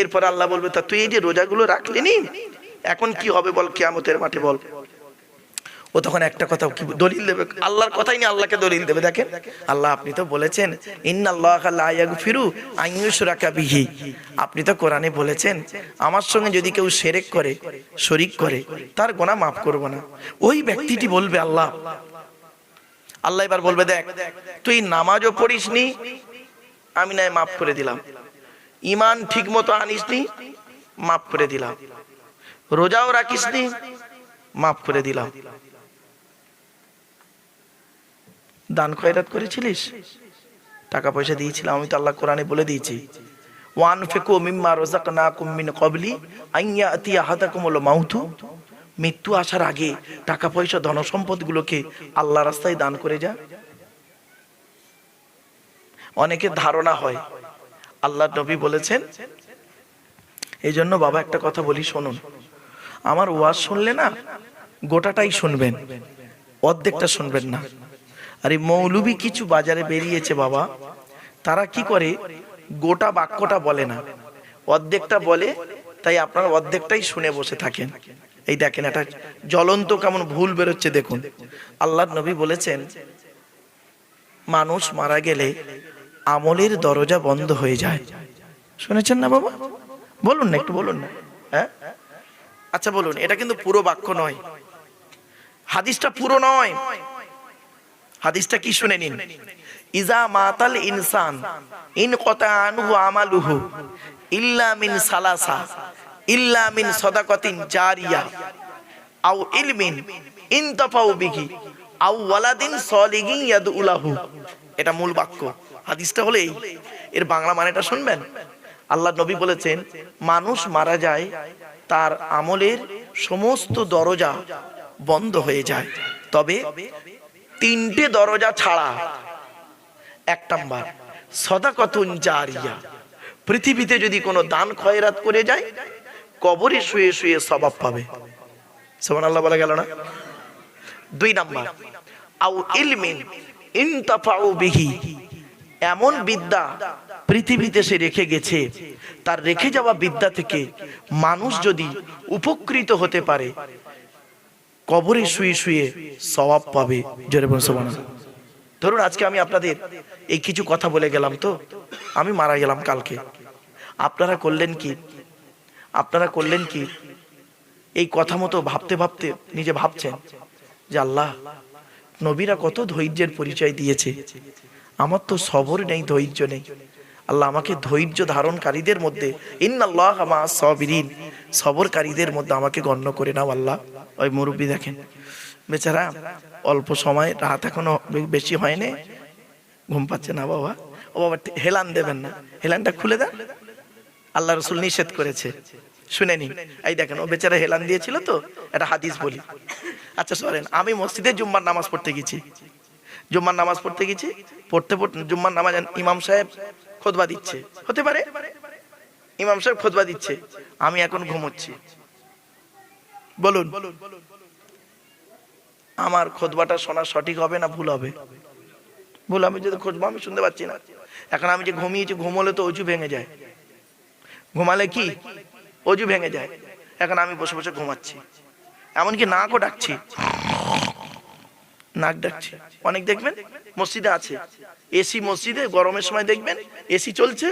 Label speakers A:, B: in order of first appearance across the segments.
A: এরপর আল্লাহ বলবে, তা তুই এই যে রোজাগুলো রাখলি নি? এখন কি হবে বল, কিয়ামতের মাঠে বল। ও তখন একটা কথা কি দলিল দেবে? আল্লাহর কথাই নিয়ে আল্লাহকে দলিল দেবে, দেখেন। আল্লাহ, আপনি তো বলেছেন ইউশরাকা বিহি। আপনি তো কোরআনে বলেছেন, আমার সঙ্গে যদি কেউ সেরেক করে, শরিক করে, তার গোনা মাফ করব না। ওই ব্যক্তিটি বলবে, আল্লাহ আল্লাহ এবার বলবে, দেখ, তুই নামাজও পড়িস নি আমি নয় মাফ করে দিলাম। ইমান ঠিক মতো আনিসনি মাফ করে দিলাম। রোজাও রাখিসনি মাফ করে দিলাম। দান খয়রাত করেছিলিস? টাকা পয়সা দিয়েছিলাম, আমি তো আল্লাহ কোরআনে বলে দিয়েছি। ওয়ান ফেকু মিম্মা রাযাকনাকুম মিন ক্বাবলি আইয়া আতিয়া হাদাকুমুল মাউতু। মৃত্যু আসার আগে টাকা পয়সা ধন সম্পদগুলোকে আল্লাহ রাস্তায় দান করে যা। অনেকের ধারণা হয় আল্লাহ নবী বলেছেন, এই জন্য বাবা একটা কথা বলি, শুনুন। আমার ওয়াজ শুনলে না, গোটাটাই শুনবেন, অর্ধেকটা শুনবেন না। আর এই মৌলবি কিছু বাজারে বেরিয়েছে বাবা, তারা কি করে, গোটা বাক্যটা বলে না। অর্ধেকটা বলে, তাই আপনারা অর্ধেকটাই শুনে বসে থাকেন। এই দেখেন এটা জ্বলন্ত কেমন ভুল বেরোচ্ছে, দেখুন। আল্লাহ নবী বলেছেন, মানুষ মারা গেলে আমলের দরজা বন্ধ হয়ে যায়। শুনেছেন না বাবা? বলুন না, একটু বলুন না। হ্যাঁ? আচ্ছা বলুন, এটা কিন্তু পুরো বাক্য নয়। হাদিসটা পুরো নয়। হাদিসটা কি শুনে নিন? ইজা মাতাল ইনসান, ইন কতা আনহু আমালুহু, ইল্লা মিন সালাসা, ইল্লা মিন সদাকতিন জারিয়া, আও ইলমিন ইনতাফাউ বিহি, আও ওয়ালাদিন সলিগিন ইয়াদউলাহু। এটা মূল বাক্য। হাদিসটা হলো এই। এর বাংলা মানেটা শুনবেন? আল্লাহ নবী বলেছেন, মানুষ মারা যায়, তার আমলের সমস্ত দরজা বন্ধ হয়ে যায়। তবে তিনটে দরজা ছাড়া এক নাম্বার, সদাকতুন জারিয়া। পৃথিবীতে যদি কোনো দান খয়রাত করে যায়, কবরে শুয়ে শুয়ে স্বভাব পাবে। সমান আল্লাহ বলা গেল না? দুই নাম্বার আউ ইলমিন ইনতাফাউ এমন বিদ্যা পৃথিবীতে সে রেখে গেছে। তার রেখে যাওয়া বিদ্যা থেকে মানুষ যদি উপকৃত হতে পারে, কবরে শুয়ে শুয়ে সওয়াব পাবে। জোরে ধরুন, আজকে আমি আপনাদের এই কিছু কথা বলে গেলাম তো, আমি মারা গেলাম কালকে। আপনারা করলেন কি? আপনারা করলেন কি? এই কথা মতো ভাবতে ভাবতে নিজে ভাবছেন যে আল্লাহ নবীরা কত ধৈর্যের পরিচয় দিয়েছে। আমার তো সবর নেই, ধৈর্য নেই। আল্লাহ আমাকে ধৈর্য ধারণকারীদের মধ্যে সবরকারীদের মধ্যে আমাকে গণ্য করে নাও আল্লাহ। ওই মুরব্বী দেখেন, বেচারা অল্প সময়, রাত এখনও বেশি হয়নি। ঘুম পাচ্ছে না বাবা। ও বাবা, হেলান দেবেন না। হেলানটা খুলে দেন। আল্লাহ রসুল নিষেধ করেছে। শুনে নিন। এই দেখেন, ও বেচারা হেলান দিয়েছিল তো এটা হাদিস বলি। আচ্ছা সরেন, আমি মসজিদে জুম্মার নামাজ পড়তে গেছি। জুম্মার নামাজ পড়তে গেছি, পড়তে পড়তে জুম্মার নামাজ ইমাম সাহেব খোদবা দিচ্ছে। হতে পারে? ইমাম সাহেব খোদবা দিচ্ছে। আমি এখন ঘুমোচ্ছি। বলুন, আমার খোদবাটা শোনা সঠিক হবে না ভুল হবে? ভুল, আমি যদি খোঁজবো, আমি শুনতে পাচ্ছি না। এখন আমি যে ঘুমিয়েছি, ঘুমোলে তো অজু ভেঙে যায়। ঘুমালে কি? অজু ভেঙে যায়। এখন আমি বসে বসে ঘুমাচ্ছি। এমনকি নাকও ডাকছি। নাক ডাকছে। অনেক দেখবেন? মসজিদে আছে। এসি মসজিদে, গরমের সময় দেখবেন? এসি চলছে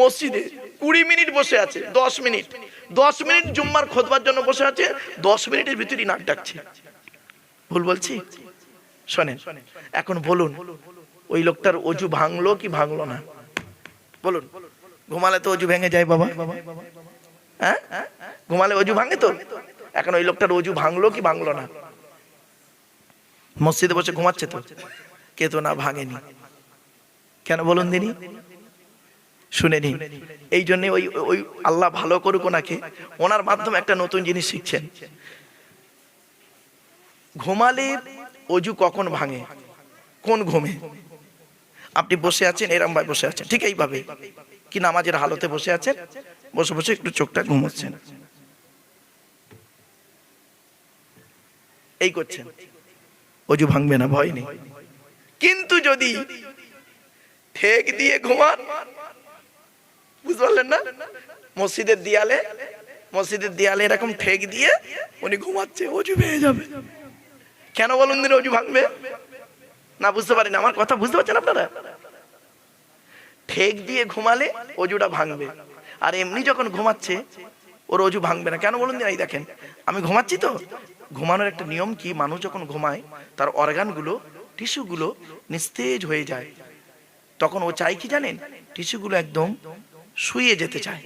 A: মসজিদে। কুড়ি মিনিট বসে আছে, দশ মিনিট। দশ মিনিট জুম্মার খোদবার জন্য বসে আছে, দশ মিনিটের ভিতরেই নাক ডাকছে। ভুল বলছি? শোনেন, এখন বলুন, ওই লোকটার অজু ভাঙলো কি ভাঙলো না? বলুন, ঘুমালে তো অজু ভেঙে যায় বাবা। হ্যাঁ? ঘুমালে অজু ভাঙে তো? এখন ওই লোকটার অজু ভাঙলো কি ভাঙলো না? মসজিদে বসে ঘুমাচ্ছে তো। কে তো না ভাঙেনি। কেন বলুন দিনি? শুনে নিন। এই জন্য ওই ওই আল্লাহ ভালো করুক ওনাকে। ওনার মাধ্যমে একটা নতুন জিনিস শিখছেন। ঘুমালে অজু কখন ভাঙে? কোন ঘুমে? আপনি বসে আছেন, এরম ভাই বসে আছেন। ঠিক এইভাবে। কি নামাজের হালতে বসে আছেন? বসে বসে একটু চোখটা ঘুমোচ্ছেন। এই করছেন। অজু ভাঙবে না, ভয় নেই। কিন্তু যদি ঠেক দিয়ে ঘুমান, বুঝতে পারলেন না? মসজিদের দিয়ালে মসজিদের দিয়ালে এরকম ঠেক দিয়ে উনি ঘুমাচ্ছে, অজু ভেঙে যাবে। কেন বলুন দিন অজু ভাঙবে? না, বুঝতে পারেন। আমার কথা বুঝতে পারছেন আপনারা? ঠেক দিয়ে ঘুমালে অজুটা ভাঙবে। আর এমনি যখন ঘুমাচ্ছে, ওর অজু ভাঙবে না। কেন বলুন দিন? এই দেখেন, আমি ঘুমাচ্ছি তো। ঘুমানোর একটা নিয়ম কি? মানুষ যখন ঘুমায়, তার অর্গানগুলো, টিস্যুগুলো নিস্তেজ হয়ে যায়। তখন ও চাই কি জানেন? টিস্যুগুলো একদম শুয়ে যেতে চায়।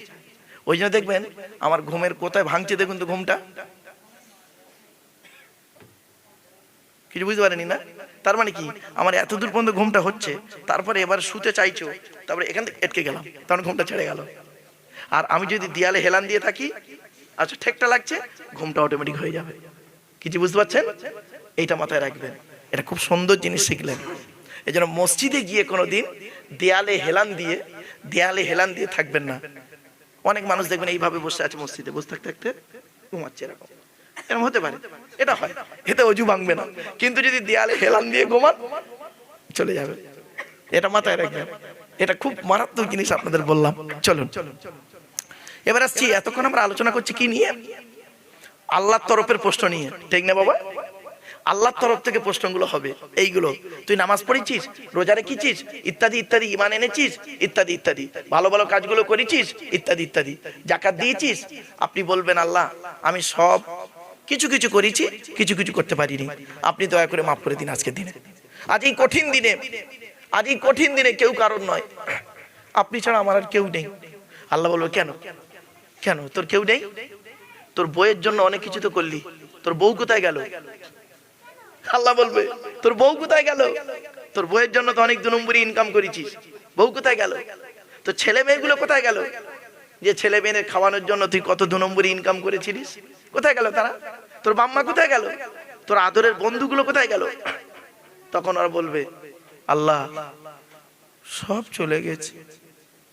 A: ওই জন্য দেখবেন, আমার ঘুমের কোথায় ভাঙছে দেখুন তো ঘুমটা। কিছু বুঝতে পারেনি না? তার মানে কি? আমার এত দূর পর্যন্ত ঘুমটা হচ্ছে, তারপরে এবার শুতে চাইছো, তারপরে এখান থেকে এটকে গেলাম, তখন ঘুমটা ছেড়ে গেল। আর আমি যদি দেয়ালে হেলান দিয়ে থাকি আচ্ছা ঠেকটা লাগছে, ঘুমটা অটোমেটিক হয়ে যাবে। কিছু বুঝতে পারছেন? এইটা মাথায় রাখবেন। এটা খুব সুন্দর জিনিস শিখলেন। এই জন্য মসজিদে গিয়ে কোনো দিন দেয়ালে হেলান দিয়ে, দেয়ালে হেলান দিয়ে থাকবেন না। অনেক মানুষ দেখবেন এইভাবে বসে আছে মসজিদে। বসে থাকতে থাকতে ঘুমাচ্ছে এরকম। এরকম হতে পারে। এটা হয়। এতে অজু ভাঙবে না। কিন্তু যদি দেয়ালে হেলান দিয়ে ঘুমান, চলে যাবে। এটা মাথায় রাখবেন। এটা খুব মারাত্মক জিনিস আপনাদের বললাম। চলুন। এবার আসছি, এতক্ষণ আমরা আলোচনা করছি কি নিয়ে? আল্লাহর তরফের প্রশ্ন নিয়ে। ঠিক না বাবা? আল্লাহর তরফ থেকে প্রশ্নগুলো হবে। এইগুলো। তুই নামাজ পড়েছিস? রোজা রেখেছিস? ইত্যাদি ইত্যাদি ইমান এনেছিস? ইত্যাদি ইত্যাদি। ভালো ভালো কাজগুলো করেছিস? ইত্যাদি ইত্যাদি। জাকাত দিয়েছিস? আপনি বলবেন, আল্লাহ, আমি সব কিছু কিছু করেছি, কিছু কিছু করতে পারিনি। আপনি দয়া করে মাফ করে দিন আজকের দিনে। আজ এই কঠিন দিনে, আজ এই কঠিন দিনে কেউ কারণ নয়। আপনি ছাড়া আমার আর কেউ নেই। আল্লাহ বলব, কেন? কেন? তোর কেউ নেই? তোর বইয়ের জন্য অনেক কিছু তো করলি। তোর বউ কোথায় গেল? আল্লাহ বলবে, তোর বউ কোথায় গেল? তোর বইয়ের জন্য তো অনেক দু নম্বরই ইনকাম করেছিস। বউ কোথায় গেল? তো ছেলে মেয়েগুলো কোথায় গেল? যে ছেলে মেয়েদের খাওয়ানোর জন্য তুই কত দু নম্বরই ইনকাম করেছিলিস? কোথায় গেল তারা? তোর বাম্মা কোথায় গেল? তোর আদরের বন্ধুগুলো কোথায় গেল? তখন আর বলবে, আল্লাহ, সব চলে গেছে।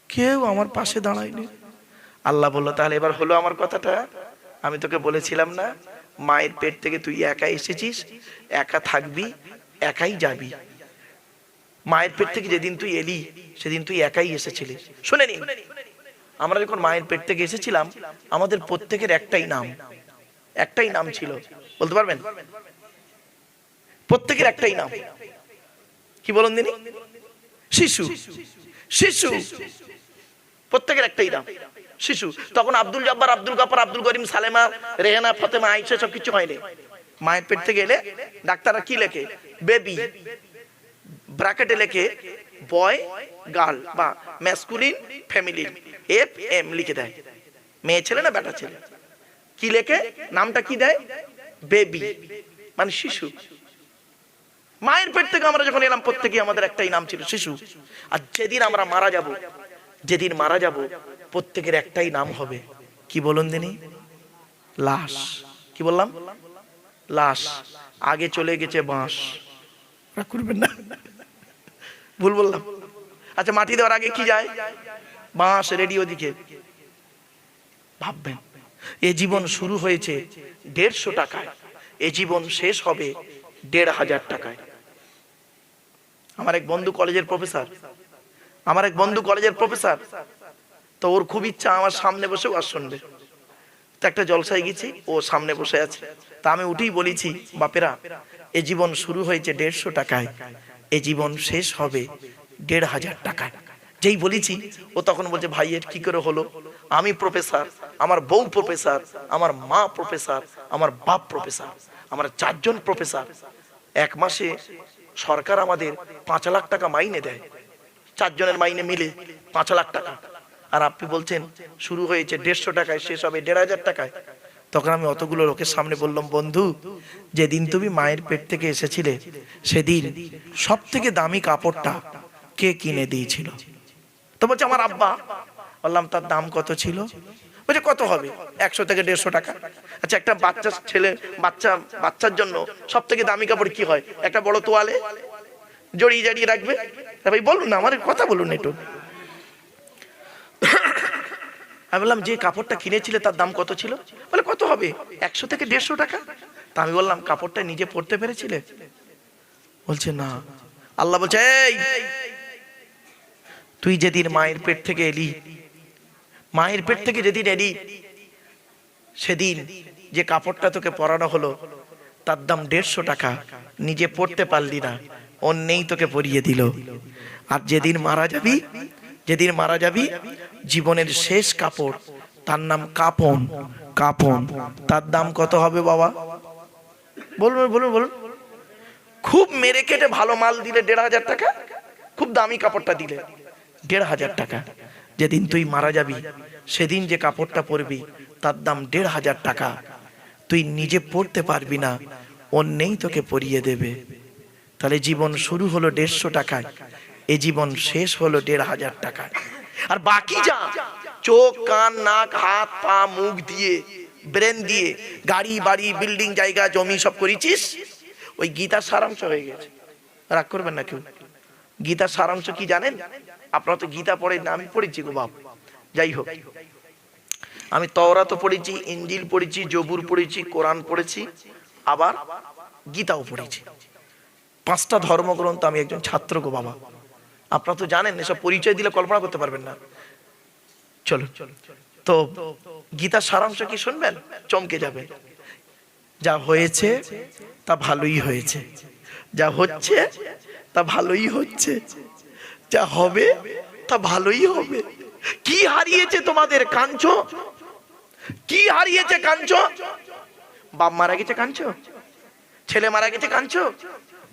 A: কেউ আমার পাশে দাঁড়ায়নি। আল্লাহ বলল, তাহলে এবার হলো আমার কথাটা? আমি তোকে বলেছিলাম না, মায়ের পেট থেকে তুই একা এসেছিস, একা থাকবি, একাই যাবি। মায়ের পেট থেকে যেদিন তুই এলি, সেদিন তুই একাই এসেছিলি। শুনে নি আমরা যখন মায়ের পেট থেকে এসেছিলাম, আমাদের প্রত্যেকের একটাই নাম একটাই নাম ছিল, বলতে পারবেন? প্রত্যেকের একটাই নাম। কি বলুন দিনি শিশু শিশু। প্রত্যেকের একটাই নাম। শিশু। তখন আব্দুল জব্বার, আব্দুল গাফার, আব্দুল করিম, সালেমা, রেহানা, ফতেমা আইসা সব কিছু হয়নি। মায়ের পেট থেকে এলে ডাক্তাররা কি লেখে? বেবি, ব্র্যাকেটে লেখে, বয়, গার্ল বা ম্যাসকুলিন, ফ্যামিলি, এফ, এম লিখে দেয়। মেয়ে ছেলে না বেটা ছেলে? কি লেখে? নামটা কি দেয়? বেবি মানে শিশু। মায়ের পেট থেকে আমরা যখন এলাম প্রত্যেকে আমাদের একটাই নাম ছিল শিশু। আর যেদিন আমরা মারা যাব, যেদিন মারা যাব প্রত্যেকের একটাই নাম হবে। কি বলুন দিনি লাশ। কি বললাম? লাশ। আগে চলে গেছে বাঁশ। করবেন না। ভুল বললাম। আচ্ছা মাটি দেওয়ার আগে কি যায়? বাঁশ রেডিও দিকে। ভাববেন এ জীবন শুরু হয়েছে দেড়শো টাকায়। এ জীবন শেষ হবে দেড় হাজার টাকায়। আমার এক বন্ধু কলেজের প্রফেসর। আমার এক বন্ধু কলেজের প্রফেসর। তো ওর খুব ইচ্ছা আমার সামনে বসে ওয়াজ শুনবে। তো একটা জলসায় গেছি, ও সামনে বসে আছে। তা আমি উঠেই বলেছি, বাপেরা, এ জীবন শুরু হয়েছে দেড়শো টাকায়। এ জীবন শেষ হবে দেড় হাজার টাকায়। যেই বলেছি, ও তখন বলছে ভাইয়ের কি করে হলো? আমি প্রফেসর আমার বউ প্রফেসর আমার মা প্রফেসর আমার বাপ প্রফেসর আমার চারজন প্রফেসর এক মাসে সরকার আমাদের পাঁচ লাখ টাকা মাইনে দেয়। চারজনের মাইনে মিলে পাঁচ লাখ টাকা। আর আপনি বলছেন, শুরু হয়েছে, দেড়শো টাকায় শেষ হবে, দেড় হাজার টাকায়। তখন আমি অতগুলো লোকের সামনে বললাম, বন্ধু, যেদিন তুমি মায়ের পেট থেকে এসেছিলে, সেদিন সব থেকে দামি কাপড়টা কে কিনে দিয়েছিল? তো বলছে, আমার আব্বা। বললাম, তার দাম কত ছিল? বলছে, কত হবে? একশো থেকে দেড়শো টাকা। আচ্ছা একটা বাচ্চা ছেলে, বাচ্চা, বাচ্চার জন্য সব থেকে দামি কাপড় কি হয়? একটা বড় তোয়ালে? জড়িয়ে জড়িয়ে রাখবে? বলুন না আমার কথা বলুন একটু। আমি বললাম, যে কাপড়টা কিনেছিলে তার দাম কত ছিল? বলে, কত হবে? একশো থেকে দেড়শো টাকা। তা আমি বললাম, কাপড়টা নিজে পড়তে পেরেছিলে? বলছে, না। আল্লাহ বলছে, এই, তুই যেদিন মায়ের পেট থেকে এলি, মায়ের পেট থেকে যেদিন এলি, সেদিন যে কাপড়টা তোকে পরানো হলো, তার দাম দেড়শো টাকা। নিজে পড়তে পারলি না, অন্যেই তোকে পরিয়ে দিল। আর যেদিন মারা যাবি যেদিন মারা যাবি, জীবনের শেষ কাপড়, তার নাম কাপন কাপন। তার দাম কত হবে বাবা? বলুন বলুন বলুন খুব মেরে কেটে ভালো মাল দিলে দেড় হাজার টাকা? খুব দামি কাপড়টা দিলে দেড় হাজার টাকা। যেদিন তুই মারা যাবি, সেদিন যে কাপড়টা পরবি, তার দাম দেড় হাজার টাকা। তুই নিজে পড়তে পারবি না, অন্যেই তোকে পরিয়ে দেবে। তাহলে জীবন শুরু হলো দেড়শো টাকায়। এ জীবন শেষ হলো দেড় হাজার টাকায় আর বাকি যা, চোখ, কান, নাক, হাত, পা, মুখ দিয়ে ব্রেন দিয়ে, গাড়ি, বাড়ি বিল্ডিং জায়গা, জমি, সব করেছিস? ওই গীতার সারাংশ হয়ে গেছে। রাগ করবেন না কেউ। গীতার সারাংশ কি জানেন? আপনারা তো গীতা পড়ে না আমি পড়েছি গো বাপ। যাই হোক। আমি তওরা তো পড়েছি, ইঞ্জিল পড়েছি, জবুর পড়েছি, কোরআন পড়েছি, আবার গীতাও পড়েছি। পাঁচটা ধর্মগ্রন্থ আমি একজন ছাত্র গো বাবা। আপনারা তো জানেন, এসব পরিচয় দিলে কল্পনা করতে পারবেন না। চলো তো গীতার সারাংশ কি শুনবেন? চমকে যাবেন যা হয়েছে, তা ভালোই হয়েছে। যা হচ্ছে, তা ভালোই হচ্ছে। যা হবে, তা ভালোই হবে। কি হারিয়েছে তোমাদের কাঞ্চ? কি হারিয়েছে কাঞ্চ? বাপ মারা গেছে কাঞ্চ? ছেলে মারা গেছে কাঞ্চ?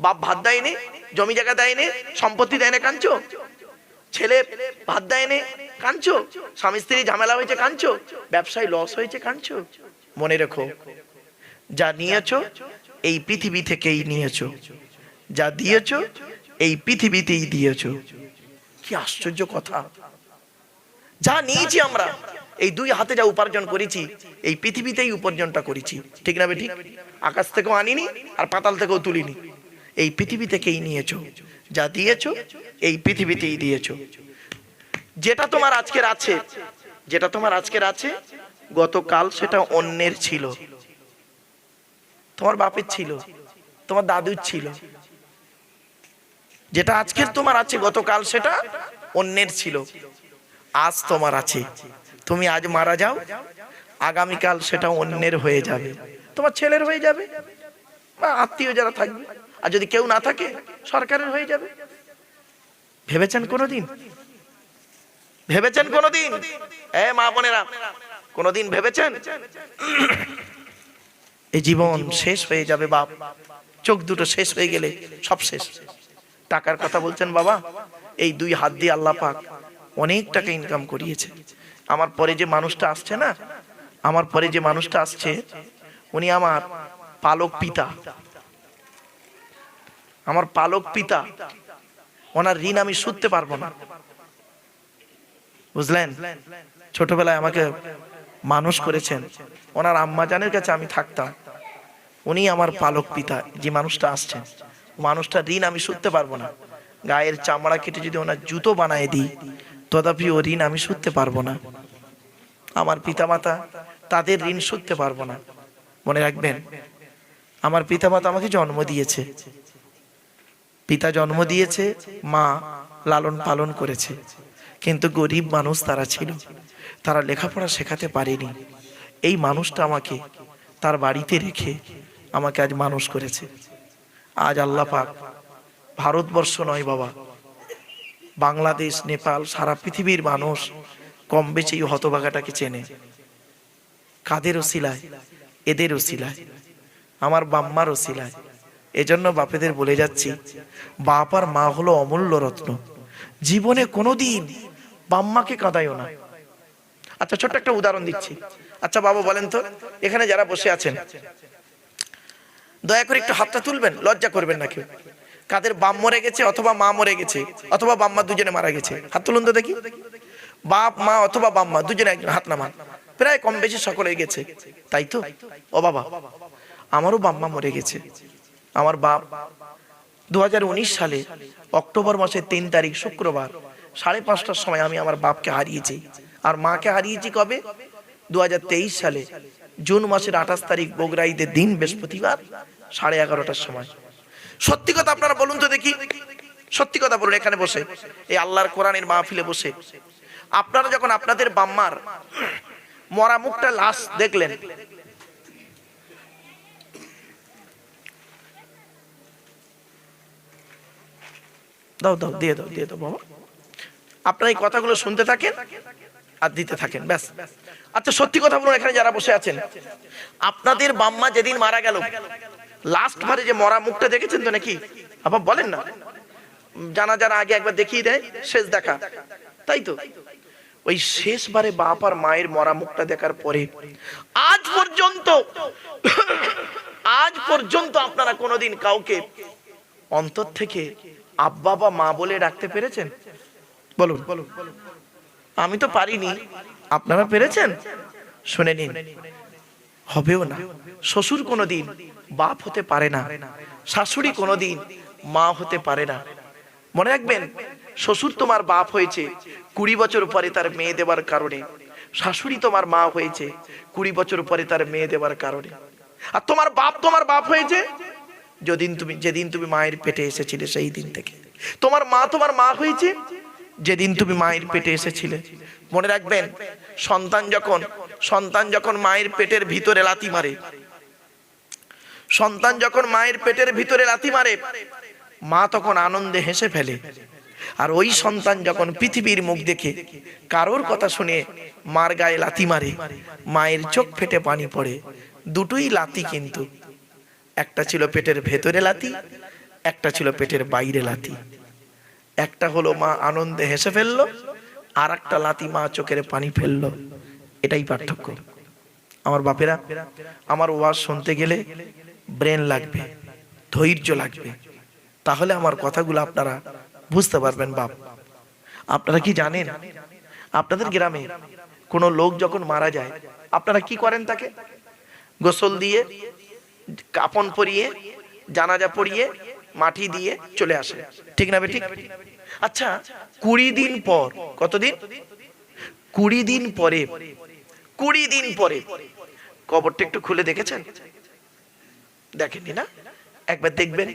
A: বাপ ভাত দেয়নি, জমি জায়গা দেয়নি, সম্পত্তি দেয়নি কাঞ্চ ছেলে ভাত দেয়নি কাঞ্চ স্বামী স্ত্রী ঝামেলা হয়েছে কাঞ্চ ব্যবসায় লস হয়েছে কাঞ্চ মনে রেখো, যা নিয়েছো, এই পৃথিবী থেকেই নিয়েছো। যা দিয়েছ, এই পৃথিবীতেই দিয়েছ। কি আশ্চর্য কথা। যা নিয়েছি আমরা, এই দুই হাতে যা উপার্জন করেছি, এই পৃথিবীতেই উপার্জনটা করেছি। ঠিক না বে ঠিক? আকাশ থেকেও আনিনি, আর পাতাল থেকেও তুলিনি। এই পৃথিবী থেকেই নিয়েছো। যা দিয়েছ, এই পৃথিবীতেই দিয়েছ। যেটা তোমার আজকের আছে, যেটা তোমার আজকের আছে, গতকাল সেটা অন্যের ছিল। তোমার বাপের ছিল, তোমার দাদুর ছিল। যেটা আজকের তোমার আছে, গতকাল সেটা অন্যের ছিল। আজ তোমার আছে। তুমি আজ মারা যাও, আগামীকাল সেটা অন্যের হয়ে যাবে। তোমার ছেলের হয়ে যাবে, বা আত্মীয় যারা থাকবে। আর যদি কেউ না থাকে, সরকারের হয়ে যাবে। ভেবেছেন কোনোদিন? ভেবেছেন কোনোদিন? এ মা বোনেরা, কোনোদিন ভেবেছেন? এই জীবন শেষ হয়ে যাবে বাপ। চোখ দুটো শেষ হয়ে গেলে সব শেষ। টাকার কথা বলছেন বাবা, এই দুই হাত দিয়ে আল্লাহ পাক অনেক টাকা ইনকাম করিয়েছে। আমার পরে যে মানুষটা আসছে না, আমার পরে যে মানুষটা আসছে, উনি আমার পালক পিতা। আমার পালক পিতা, ওনার ঋণ আমি শুধতে পারব না। বুঝলেন? ছোটবেলায় আমাকে মানুষ করেছেন। ওনার আম্মা জানের কাছে আমি থাকতাম। উনি আমার পালক পিতা, যে মানুষটা আসছেন। মানুষটা ঋণ আমি শুধতে পারব না। গায়ের চামড়া কেটে যদি ওনার জুতো বানায় দিই, তথাপি ও ঋণ আমি শুধতে পারব না। আমার পিতামাতা তাদের ঋণ শুধতে পারব না। মনে রাখবেন, আমার পিতামাতা আমাকে জন্ম দিয়েছে। পিতা জন্ম দিয়েছে, মা লালন পালন করেছে। কিন্তু গরিব মানুষ তারা ছিল। তারা লেখাপড়া শেখাতে পারেনি। এই মানুষটা আমাকে তার বাড়িতে রেখে আমাকে আজ মানুষ করেছে। আজ আল্লাহ পাক, ভারতবর্ষ নয় বাবা, বাংলাদেশ, নেপাল, সারা পৃথিবীর মানুষ কম বেশি এই হতভাগাটাকে চেনে। কাদের ওসিলায় এদের ওসিলায় আমার বাম্মার ওসিলায় এজন্য বাপেদের বলে যাচ্ছি, বাপ আর মা হলো অমূল্য রত্ন। জীবনে কোনোদিন বাম্মাকে কাঁদাইও না। আচ্ছা ছোট্ট একটা উদাহরণ দিচ্ছি। আচ্ছা বাবা, বলেন তো, এখানে যারা বসে আছেন, দয়া করে একটু হাতটা তুলবেন, লজ্জা করবেন না কেউ। কাদের বাম মরে গেছে অথবা মা মরে গেছে, অথবা বাম্মা দুজনে মারা গেছে, হাত তুলুন তো দেখি। বাপ, মা অথবা বাম্মা দুজনে একজন হাত নামান। প্রায় কম বেশি সকলে গেছে, তাই তো? ও বাবা, আমারও বাম্মা মরে গেছে। আমার বাপ। দুহাজার উনিশ সালে অক্টোবর মাসের তিন তারিখ শুক্রবার সাড়ে পাঁচটার সময় আমি আমার বাপকে হারিয়েছি। আর মাকে হারিয়েছি কবে? দুহাজার তেইশ সালে জুন মাসের আঠাশ তারিখ বগরাইদের দিন বৃহস্পতিবার সাড়ে এগারোটার সময়। সত্যি কথা আপনারা বলুন তো দেখি। সত্যি কথা বলুন, এখানে বসে। এই আল্লাহর কোরআনের মাহফিলে বসে। আপনারা যখন আপনাদের বাম্মার মরা মুখটা লাশ দেখলেন দাও দাও, দিয়ে দাও দিয়ে দাও বাবা আপনারা এই কথাগুলো শুনতে থাকেন আর দিতে থাকেন, ব্যাস। আচ্ছা সত্যি কথা বলুন, এখানে যারা বসে আছেন। আপনাদের বাম্মা যেদিন মারা গেল লাস্ট বারে যে মরা মুখটা দেখেছেন তো নাকি? আবার বলেন না। জানা জানা আগে একবার দেখিয়ে দেয়, শেষ দেখা। তাই তো? ওই শেষবারে বাপ আর মায়ের মরা মুখটা দেখার পরে, আজ পর্যন্ত আজ পর্যন্ত আপনারা কোনোদিন কাউকে অন্তর থেকে আব্বা বা মা বলে ডাকতে পেরেছেন? বলুন। আমি তো পারিনি। আপনারা পেরেছেন? শুনে নিন। হবেও না। শ্বশুর কোনোদিন বাপ হতে পারে না। শাশুড়ি কোনোদিন মা হতে পারে না। মনে রাখবেন, শ্বশুর তোমার বাপ হয়েছে কুড়ি বছর পরে তার মেয়ে দেওয়ার কারণে। শাশুড়ি তোমার মা হয়েছে কুড়ি বছর পরে তার মেয়ে দেওয়ার কারণে। আর তোমার বাপ তোমার বাপ হয়েছে যেদিন তুমি যেদিন তুমি মায়ের পেটে এসেছিলে, সেই দিন থেকে। তোমার মা তোমার মা হয়েছে যেদিন তুমি মায়ের পেটে এসেছিলে। মনে রাখবেন, সন্তান যখন সন্তান যখন মায়ের পেটের ভিতরে লাথি মারে, সন্তান যখন মায়ের পেটের ভিতরে লাথি মারে, মা তখন আনন্দে হেসে ফেলে। আর ওই সন্তান যখন পৃথিবীর মুখ দেখে, কারোর কথা শুনে মার গায়ে লাথি মারে, মায়ের চোখ ফেটে পানি পড়ে, দুটোই লাথি কিন্তু। একটা ছিল পেটের ভেতরে লাতি একটা ছিল পেটের বাইরে লাতি একটা হলো মা আনন্দে হেসে ফেলল আর একটা লাথি মা চোখের পানি ফেলল। এটাই পার্থক্য। আমার বাপেরা, আমার ওয়াজ শুনতে গেলে ব্রেন লাগবে, ধৈর্য লাগবে। তাহলে আমার কথাগুলো আপনারা বুঝতে পারবেন, বাপ। আপনারা কি জানেন? আপনাদের গ্রামে কোনো লোক যখন মারা যায়, আপনারা কি করেন তাকে? গোসল দিয়ে কাপন পরিয়ে, জানাজা পরিয়ে, মাটি দিয়ে চলে আসে। ঠিক না বেঠিক আচ্ছা কুড়ি দিন পর, কতদিন? কুড়ি দিন পরে, কুড়ি দিন পরে। কবরটা একটু খুলে দেখেছেন? দেখেননি না? একবার দেখবেন।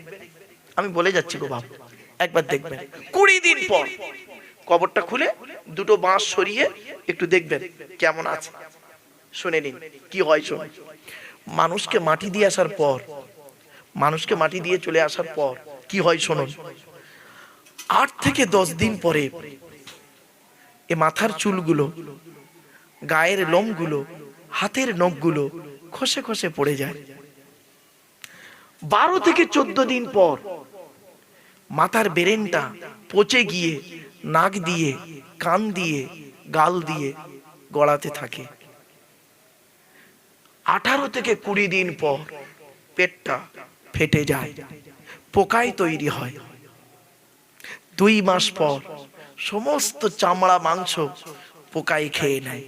A: আমি বলে যাচ্ছি গো বাপ, একবার দেখবেন। কুড়ি দিন পর, কবরটা খুলে দুটো বাঁশ সরিয়ে একটু দেখবেন কেমন আছে। শুনে নিন, কি হয় শুনে মানুষকে মাটি দিয়ে আসার পর, মানুষকে মাটি দিয়ে চলে আসার পর, কি হয় শুনুন? আট থেকে দশ দিন পরে এ মাথার চুলগুলো, গায়ের লোমগুলো, হাতের নখগুলো খসে খসে পড়ে যায়। বারো থেকে চোদ্দ দিন পর মাথার বেরেনটা পচে গিয়ে, নাক দিয়ে, কান দিয়ে, গাল দিয়ে গড়াতে থাকে। আঠারো থেকে কুড়ি দিন পর পেটটা ফেটে যায়, পোকায় তৈরি হয়। দুই মাস পর সমস্ত চামড়া, মাংস পোকায় খেয়ে নেয়।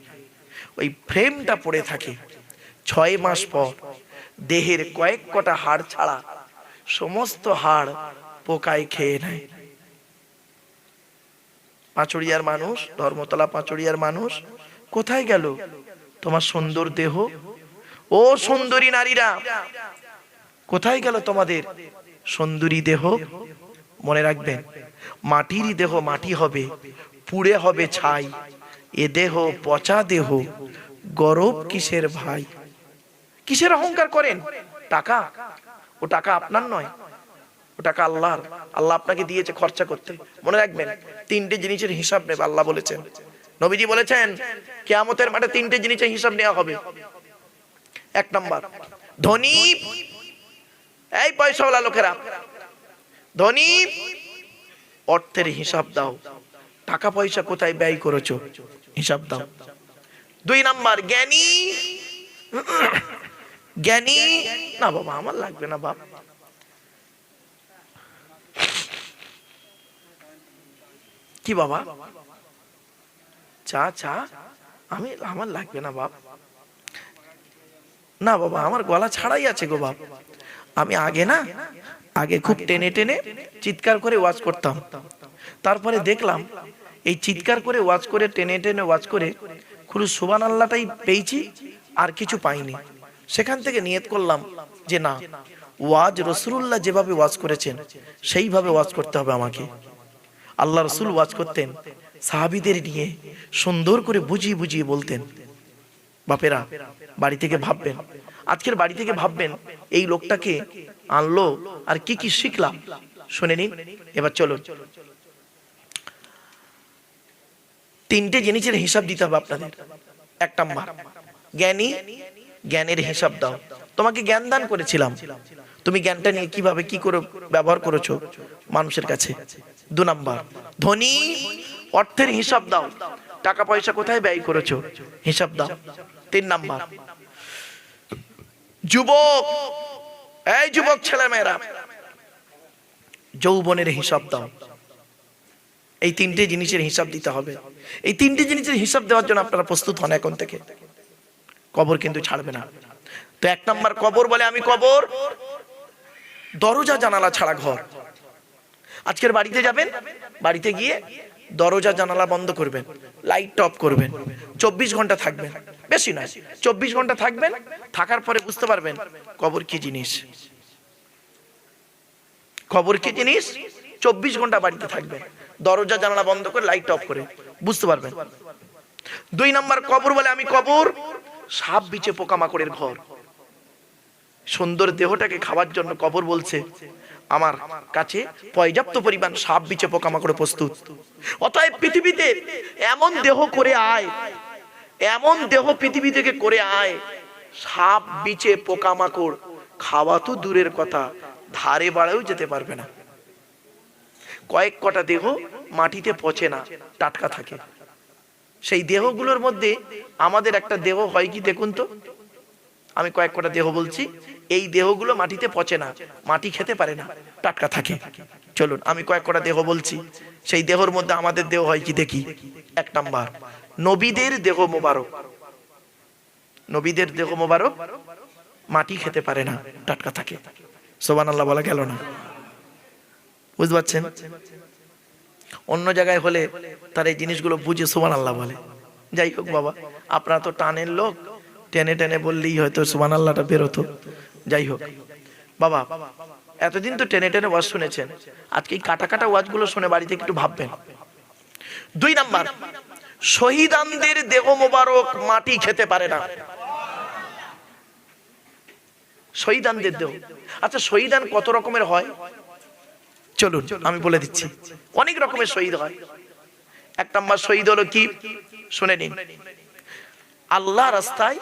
A: ওই ফ্রেমটা পড়ে থাকে। ছয় মাস পর দেহের কয়েক কটা হাড় ছাড়া সমস্ত হাড় পোকায় খেয়ে নেয়। পাঁচড়িয়ার মানুষ, ধর্মতলা পাঁচড়িয়ার মানুষ, কোথায় গেল? তোমার সুন্দর দেহ ও সুন্দরী নারীরা, কোথায় গেল তোমাদের? সুন্দরী দেহ মনে রাখবেন, মাটিরই দেহ, মাটি হবে, পুড়ে হবে ছাই। এ দেহ পচা দেহ, গরব কিসের ভাই? কিসের অহংকার করেন? টাকা? ও টাকা আপনার নয়, ও টাকা আল্লাহর। আল্লাহ আপনাকে দিয়েছে খরচা করতে। মনে রাখবেন, তিনটে জিনিসের হিসাব নেবে, আল্লাহ বলেছেন। নবীজি বলেছেন, কেয়ামতের মাঠে তিনটে জিনিসের হিসাব নেওয়া হবে। এক নাম্বার। ধনী, এই পয়সাওয়ালা লোকেরা, ধনী, অর্থের হিসাব দাও। টাকা পয়সা কোথায় ব্যয় করেছ? হিসাব দাও। দুই নাম্বার, জ্ঞানী জ্ঞানী, না বাবা, আমার লাগবে না বাপ। কি বাবা? চা চা, আমি, আমার লাগবে না বাপ। না বাবা, আমার গলা ছাড়াই আছে গো বাপ। আমি আগে না, আগে খুব টেনে টেনে চিৎকার করে ওয়াজ করতাম। তারপরে দেখলাম, এই চিৎকার করে ওয়াজ করে, টেনে টেনে ওয়াজ করে, খুলু সুবান আল্লাহটাই পেয়েছি, আর কিছু পাইনি। সেখান থেকে নিয়ত করলাম যে না, ওয়াজ রসুল্লাহ যেভাবে ওয়াজ করেছেন, সেইভাবে ওয়াজ করতে হবে আমাকে। আল্লাহ রসুল ওয়াজ করতেন, সাহাবিদের নিয়ে সুন্দর করে বুঝিয়ে বুঝিয়ে বলতেন। বাপেরা বাড়ি থেকে ভাববেন। আজকের বাড়ি থেকে ভাববেন, এই লোকটাকে আনলো আর কি কি শিখলাম? শুনে নিন। এবার চলুন। তিনটে জিনিসের হিসাব দিতে হবে আপনাদের। এক নাম্বার, জ্ঞানী জ্ঞানের হিসাব দাও। তোমাকে জ্ঞান দান করেছিলাম। তুমি জ্ঞানটা নিয়ে কীভাবে কি করে ব্যবহার করেছ মানুষের কাছে? দু নাম্বার, ধনী অর্থের হিসাব দাও। টাকা পয়সা কোথায় ব্যয় করেছ? হিসাব দাও। তিন নাম্বার। যুবক, এই যুবক ছেলে মেয়েরা যৌবনের হিসাব দাও। এই তিনটে জিনিসের হিসাব দিতে হবে। এই তিনটে জিনিসের হিসাব দেওয়ার জন্য আপনারা প্রস্তুত হন এখন থেকে। কবর কিন্তু ছাড়বে না। তো এক নাম্বার কবর বলে আমি কবর, দরজা জানালা ছাড়া ঘর। আজকের বাড়িতে যাবেন, বাড়িতে গিয়ে দরজা জানালা বন্ধ করবেন লাইট অফ করবেন, চব্বিশ ঘণ্টা থাকবেন, বেশি নয়, চব্বিশ ঘণ্টা থাকবেন, থাকার পরে বুঝতে পারবেন কবর কি জিনিস। খবর কি জিনিস? চব্বিশ ঘণ্টা বাড়িতে থাকবেন, দরজা জানালা বন্ধ করে লাইট অফ করে, বুঝতে পারবেন। দুই নাম্বার কবর বলে আমি কবর, সাপ বিচে পোকামাকড়ের ঘর। সুন্দর দেহটাকে খাওয়ার জন্য কবর বলছে আমার কাছে পর্যাপ্ত পরিমাণ সাপ বিচে পোকামাকড় প্রস্তুত। অতএব পৃথিবীতে এমন দেহ করে আয়, এমন দেহ পৃথিবী থেকে করে আয়, সাপ বিচে পোকামাকড় খাওয়া তো দূরের কথা, ধারে বাড়াও যেতে পারবে না। কয়েক কটা দেহ মাটিতে পচে না, টাটকা থাকে। সেই দেহগুলোর মধ্যে আমাদের একটা দেহ হয় কি দেখুন তো? আমি কয়েক কটা দেহ বলছি। এই দেহগুলো মাটিতে পচে না, মাটি খেতে পারে না, টাটকা থাকে। চলুন, আমি কয়েক কটা দেহ বলছি। সেই দেহর মধ্যে আমাদের দেহ হয় কি দেখি? এক নাম্বার, নবীদের দেহ মোবারক। নবীদের দেহ মোবারক, মাটি খেতে পারে না, টাটকা থাকে। সোবান আল্লাহ বলা গেল না। বুঝতে পারছেন? অন্য জায়গায় হলে তার এই জিনিসগুলো বুঝে সোবান আল্লাহ বলে। যাই হোক বাবা, আপনারা তো টানের লোক। টেনে টেনে বললেই হয়তো সোবান আল্লাহটা বেরোতো। যাই হোক। বাবা, এতদিন তো টেনে টেনে ওয়াজ শুনেছেন। আজকে এই কাটা কাটা ওয়াজগুলো শুনে বাড়িতে একটু ভাববেন। দুই নাম্বার, শহীদানদের দেহ মোবারক মাটি খেতে পারে না। শহীদানদের দেহ। আচ্ছা শহীদান কত রকমের হয়? চলুন, আমি বলে দিচ্ছি। অনেক রকমের শহীদ হয়। এক নম্বর শহীদ হলো কি? শুনে নিন। আল্লাহ রাস্তায়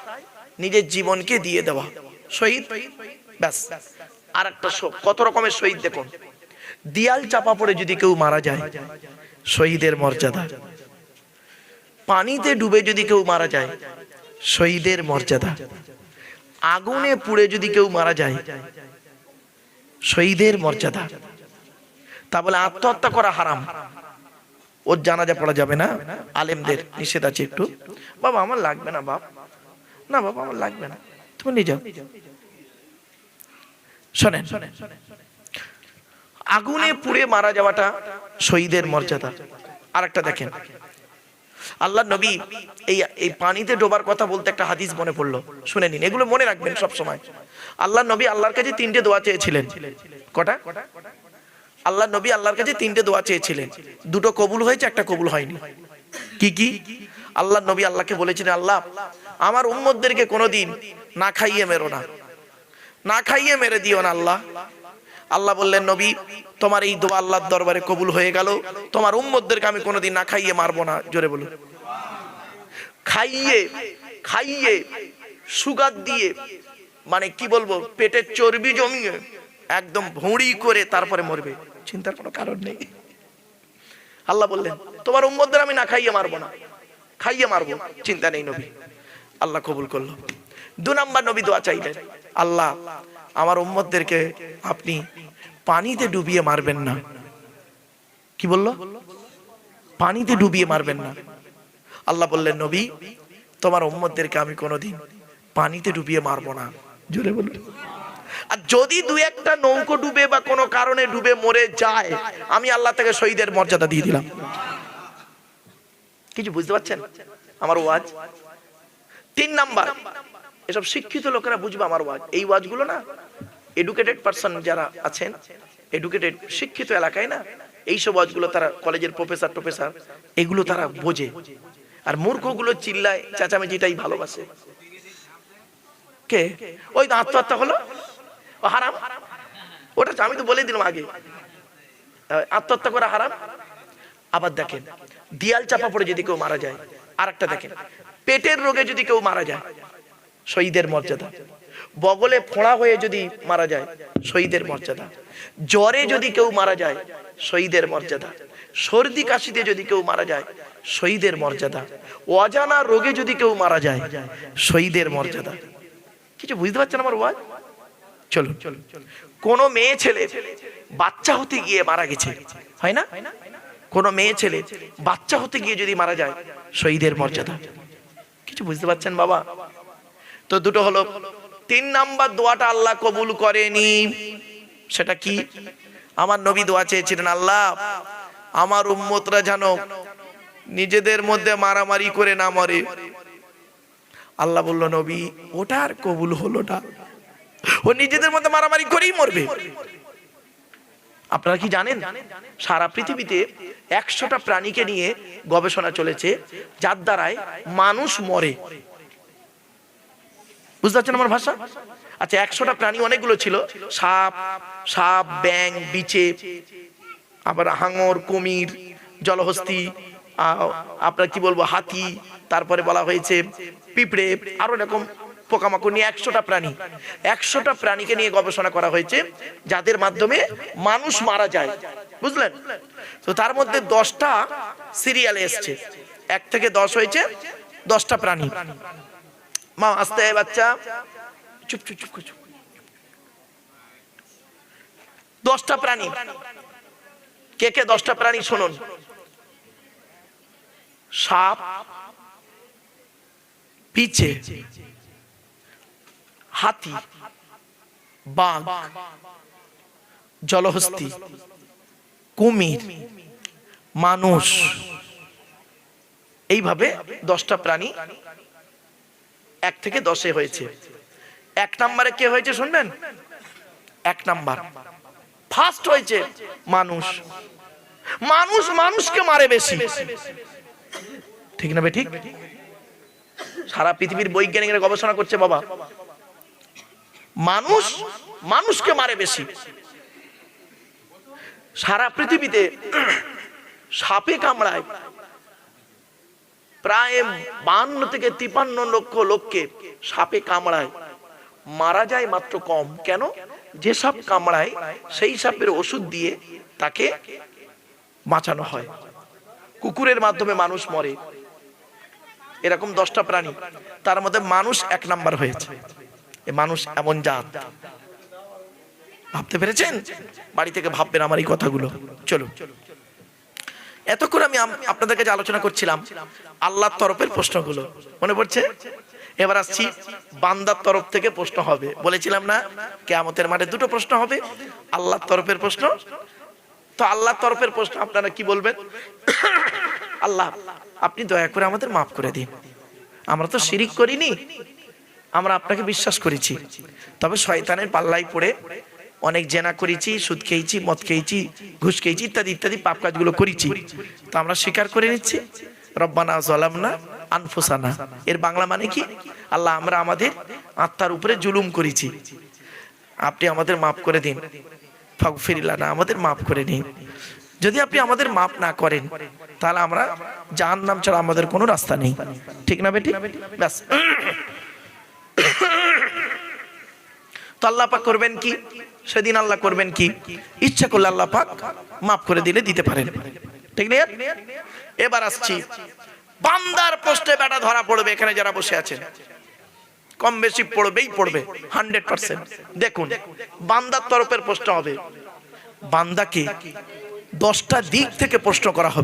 A: নিজের জীবনকে দিয়ে দেওয়া। শহীদ? ব্যাস। আর একটা কত রকমের শহীদ দেখুন। দিয়াল চাপা পড়ে যদি কেউ মারা যায়, শহীদের মর্যাদা। পানিতে ডুবে যদি কেউ মারা যায়, শহীদের মর্যাদা। আগুনে পুড়ে যদি কেউ মারা যায়, শহীদের মর্যাদা। তা বলে আত্মহত্যা করা হারাম। ওর জানাজা পড়া যাবে না? আলেমদের নিষেধ আছে একটু। বাবা, আমার লাগবে না বাপ। না বাবা, আমার লাগবে না। তুমি নিয়ে যাও শোনেন। আগুনে পুড়ে মারা যাওয়াটা শহীদের মর্যাদা। আর একটা দেখেন। আল্লাহ নবী এই এই পানিতে ডোবার কথা বলতে একটা হাদিস মনে পড়ল। শুনে নিন এগুলো মনে রাখবেন সব সময়। আল্লাহ নবী আল্লাহর কাছে তিনটে দোয়া চেয়েছিলেন। কটা? আল্লাহ নবী আল্লাহর কাছে তিনটে দোয়া চেয়েছিলেন। দুটো কবুল হয়েছে একটা কবুল হয়নি। কি কি? আল্লাহ নবী আল্লাহকে বলেছিলেন আল্লাহ আমার উম্মতদেরকে কোনোদিন না খাইয়ে মেরো না। না খাইয়ে মেরে দিও না আল্লাহ। আল্লাহ বললেন, নবী, তোমার এই দোয়া আল্লাহর দরবারে কবুল হয়ে গেল। তোমার উম্মতদেরকে আমি কোনোদিন না খাইয়ে মারবো না। জোরে বলুন। খাইয়ে খাইয়ে সুগার দিয়ে মানে কি বলব, পেটের চর্বি জমিয়ে একদম ভুঁড়ি করে তারপরে মরবে। চিন্তার কোনো কারণ নেই। আল্লাহ বললেন, তোমার উম্মতদের আমি না খাইয়ে মারবো না। খাইয়ে মারবো। চিন্তা নেই নবী। আল্লাহ কবুল করল। দু নম্বর নবী দোয়া চাইলেন, আল্লাহ, আমার উম্মতদেরকে আপনি পানিতে ডুবিয়ে মারবেন না। কি বলল? পানিতে ডুবিয়ে মারবেন না। আল্লাহ বললেন, নবী, তোমার উম্মতদেরকে আমি কোনোদিন পানিতে ডুবিয়ে মারবো না। জোরে বলুন। আর যদি দু একটা নৌকো ডুবে বা কোনো কারণে ডুবে মরে যায়, আমি আল্লাহ থেকে শহীদের মর্যাদা দিয়ে দিলাম। কিছু বুঝতে পারছেন? আমার ওয়াজ? তিন নাম্বার, এসব শিক্ষিত লোকেরা বুঝবে আমার ওয়াজ। এই ওয়াজগুলো না এডুকেটেড পার্সন যারা আছেন এডুকেটেড শিক্ষিত এলাকায় না, এইসব ওয়াজগুলো তারা কলেজের প্রফেসর প্রফেসর এগুলো তারা বোঝে। আর মূর্খগুলো চিল্লায় চেঁচামেচিটাই ভালোবাসে। কে? ওই তো আত্মহত্যা হলো? হারাম? ওটা আমি তো বলে দিলাম আগে। আত্মহত্যা করা হারাম? আবার দেখেন, দিয়াল চাপা পড়ে যদি কেউ মারা যায় আর একটা দেখেন। পেটের রোগে যদি কেউ মারা যায়, শহীদের মর্যাদা। বগলে ফোঁড়া হয়ে যদি মারা যায়, শহীদের মর্যাদা। জ্বরে যদি কেউ মারা যায়, শহীদের মর্যাদা। সর্দি কাশিতে যদি কেউ মারা যায়, শহীদের মর্যাদা। অজানা রোগে যদি কেউ মারা যায়, শহীদের মর্যাদা। কিছু বুঝতে পারছেন আমার ওয়াজ? চলুন কোন মেয়ে ছেলে বাচ্চা হতে গিয়ে মারা গেছে, হয় না? কোন মেয়ে ছেলে বাচ্চা হতে গিয়ে যদি মারা যায়, শহীদের মর্যাদা। কিছু বুঝতে পারছেন বাবা? তো দুটো হলো, তিন নাম্বার দোয়াটা আল্লাহ কবুল করেনি। সেটা কি? আমার নবী দোয়া চেয়েছিলেন, আল্লাহ, আমার উম্মতরা যেন নিজেদের মধ্যে মারামারি করে না মরে। আল্লাহ বলল, নবী, ওটা আর কবুল হলো না। ও নিজেদের মধ্যে মারামারি করেই মরবে। আপনারা কি জানেন? সারা পৃথিবীতে একশোটা প্রাণীকে নিয়ে গবেষণা চলেছে, যার দ্বারায় মানুষ মরে। বুঝতে পারছেন আমার ভাষা? আচ্ছা একশোটা প্রাণী অনেকগুলো ছিল। সাপ সাপ ব্যাং বিচে, আবার হাঙর, কুমির, জলহস্তি আপনার কি বলব, হাতি, তারপরে বলা হয়েছে পিঁপড়ে, আরও এরকম পোকামাকড় নিয়ে একশোটা প্রাণী। একশোটা প্রাণীকে নিয়ে গবেষণা করা হয়েছে, যাদের মাধ্যমে মানুষ মারা যায়। বুঝলেন? তো তার মধ্যে দশটা সিরিয়ালে এসছে। এক থেকে দশ হয়েছে, দশটা প্রাণী। মা, আসতে বাচ্চা। চুপ চুপ চুপ চুপ। দশটা প্রাণী। কে কে দশটা প্রাণী শুনুন। সাপ, পিছে। হাতি, বাঘ, জলহস্তি, কুমির, মানুষ। এইভাবে দশটা প্রাণী এক থেকে দশে হয়েছে। এক নম্বরে কে হয়েছে শুনবেন? এক নাম্বার। ফার্স্ট হয়েছে মানুষ। মানুষ মানুষকে মারে বেশি। ঠিক না বে ঠিক? সারা পৃথিবীর বৈজ্ঞানিকরা গবেষণা করছে বাবা। মানুষ মানুষকে মারে বেশি। সারা পৃথিবীতে সাপে কামড়ায় প্রায় বান্ন থেকে তিপান্ন লক্ষ লোককে সাপে কামড়ায়। মারা যায় মাত্র কম। কেন? যে সাপ কামড়ায়, সেই সাপের ওষুধ দিয়ে তাকে বাঁচানো হয়। কুকুরের মাধ্যমে মানুষ মরে। এরকম দশটা প্রাণী। তার মধ্যে মানুষ এক নাম্বার হয়েছে। এ মানুষ এমন জাত। ভাবতে পেরেছেন? বাড়ি থেকে ভাববেন আমার এই কথাগুলো। চলো এতক্ষণ আমি আপনাদের কাছে আলোচনা করছিলাম আল্লাহর তরফের প্রশ্নগুলো। মনে পড়ছে? এবার আসছি বান্দার তরফ থেকে প্রশ্ন হবে। বলেছিলাম না, কেয়ামতের মাঠে দুটো প্রশ্ন হবে। আল্লাহর তরফের প্রশ্ন। তো আল্লাহর তরফের প্রশ্ন আপনারা কি বলবেন? আল্লাহ, আপনি দয়া করে আমাদের মাফ করে দিন। আমরা তো শিরিক করিনি। আমরা আপনাকে বিশ্বাস করেছি। তবে শয়তানের পাল্লাই পড়ে অনেক জেনা করেছি, সুদ খেয়েছি, মদ খেয়েছি, ঘুষ খেয়েছি ইত্যাদি ইত্যাদি পাপ কাজগুলো করেছি। তো আমরা স্বীকার করে নিচ্ছি, রব্বানা জলামনা আনফুসানা। এর বাংলা মানে কি? আল্লাহ আমরা আমাদের আত্মার উপরে জুলুম করেছি। আপনি আমাদের মাফ করে দিন। ফাগফিরিলানা, আমাদের মাফ করে নিন। যদি আপনি আমাদের মাফ না করেন, তাহলে আমরা জাহান নাম ছাড়া আমাদের কোনো রাস্তা নেই। ঠিক না বেটি? ব্যাস। তো আল্লাহ পাক করবেন কি? সেদিন আল্লাহ করবেন কি? ইচ্ছা করলে আল্লাহ পাক মাফ করে দিলে দিতে পারেন। ঠিক না এবার আসছি। বান্দার পোস্টে বেটা ধরা পড়বে এখানে যারা বসে আছেন। কম বেশি পড়বেই পড়বে, হান্ড্রেড পার্সেন্ট। দেখুন, বান্দার তরফের প্রশ্ন হবে। বান্দাকে দশটা দিক থেকে প্রশ্ন করা হবে।